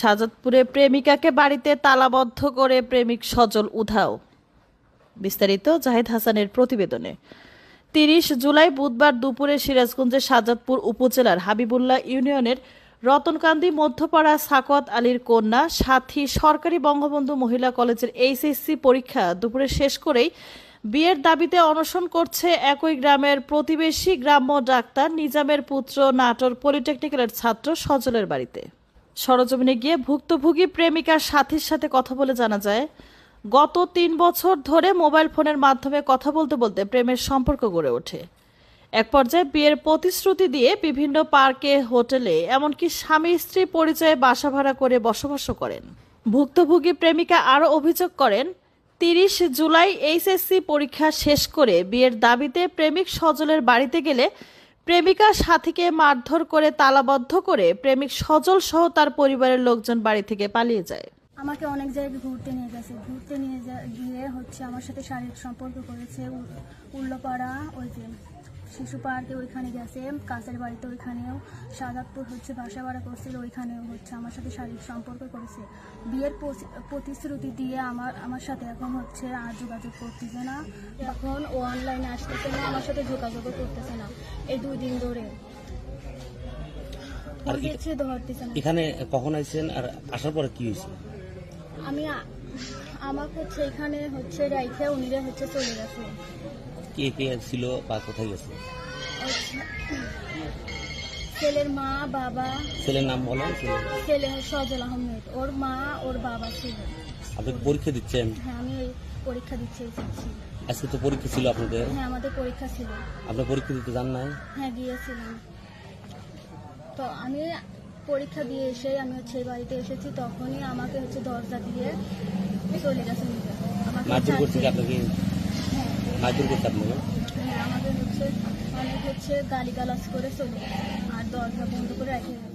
শাজাদপুরে প্রেমিকাকে বাড়িতে তালাবদ্ধ করে প্রেমিক সজল উধাও। বিস্তারিত জাহিদ হাসানের প্রতিবেদনে। তিরিশ জুলাই বুধবার দুপুরে সিরাজগঞ্জের শাজাদপুর উপজেলার হাবিবুল্লাহ ইউনিয়নের রতনকান্দি, মধ্যপাড়া সাকত আলীর কন্যা, সাথী সরকারি বঙ্গবন্ধু মহিলা কলেজের এইচএসসি পরীক্ষা দুপুরে শেষ করেই বিয়ের দাবিতে অনশন করছে একই গ্রামের প্রতিবেশী গ্রাম্য ডাক্তার নিজামের পুত্র নাটোর পলিটেকনিক্যালের ছাত্র সজলের বাড়িতে। সরজমিনে গিয়ে ভুক্তভোগী প্রেমিকার সাথীর সাথে কথা বলে জানা যায়, গত তিন বছর ধরে মোবাইল ফোনের মাধ্যমে কথা বলতে বলতে প্রেমের সম্পর্ক গড়ে ওঠে। এক পর্যায়ে বিয়ের প্রতিশ্রুতি দিয়ে বিভিন্ন পার্কে, হোটেলে, এমনকি স্বামী স্ত্রী পরিচয়ে বাসা ভাড়া করে বসবাস করেন। ভুক্তভোগী প্রেমিকা আরও অভিযোগ করেন, তিরিশ জুলাই এইচএসসি পরীক্ষা শেষ করে বিয়ের দাবিতে প্রেমিক সজলের বাড়িতে গেলে প্রেমিকা সাথীকে মারধর করে তালাবদ্ধ করে প্রেমিক সজল সহ তার পরিবারের লোকজন বাড়ি থেকে পালিয়ে যায়। আমাকে অনেক জায়গায় ঘুরতে নিয়ে গেছে। ঘুরতে নিয়ে গিয়ে হচ্ছে আমার সাথে শারীরিক সম্পর্ক করেছে। উল্লোপাড়া, ওই যে শিশু পার্কে ওইখানে গেছে কাছের বাড়িতে ওইখানেও। সাদাতপুর হচ্ছে বাসা ভাড়া করছিল ওইখানেও হচ্ছে আমার সাথে শারীরিক সম্পর্ক করেছে। বিয়ের প্রতিশ্রুতি দিয়ে আমার আমার সাথে এখন হচ্ছে আর যোগাযোগ করতেছে না। এখন ও অনলাইনে আসতেছে না আমার সাথে যোগাযোগও করতেছে না এই দুই দিন ধরে। এখানে কখন আইছেন আর আসার পরে কি হয়েছে? আমি আমাকে হচ্ছে এখানে হচ্ছে রাইখে উনিরা হচ্ছে চলে গেছে। কে কে ছিল বা কোথায় গেছে? ছেলের মা বাবা। ছেলের নাম বলেন ছেলে সজল আহমেদ। ওর মা ওর বাবা ছিল। আপনি পরীক্ষা দিচ্ছেন? হ্যাঁ আমি পরীক্ষা দিচ্ছি আজকে তো পরীক্ষা ছিল আপনাদের। হ্যাঁ আমাদের পরীক্ষা ছিল। আপনার পরীক্ষা দিতে যান নাই? হ্যাঁ গিয়েছিলাম। তো আমি পরীক্ষা দিয়ে এসে আমি হচ্ছে এই বাড়িতে এসেছি তখনই আমাকে হচ্ছে দরজা দিয়ে চলে গেছে। মারধর করছে আপনাকে? হচ্ছে করে আর দরজা বন্ধ করে রেখে।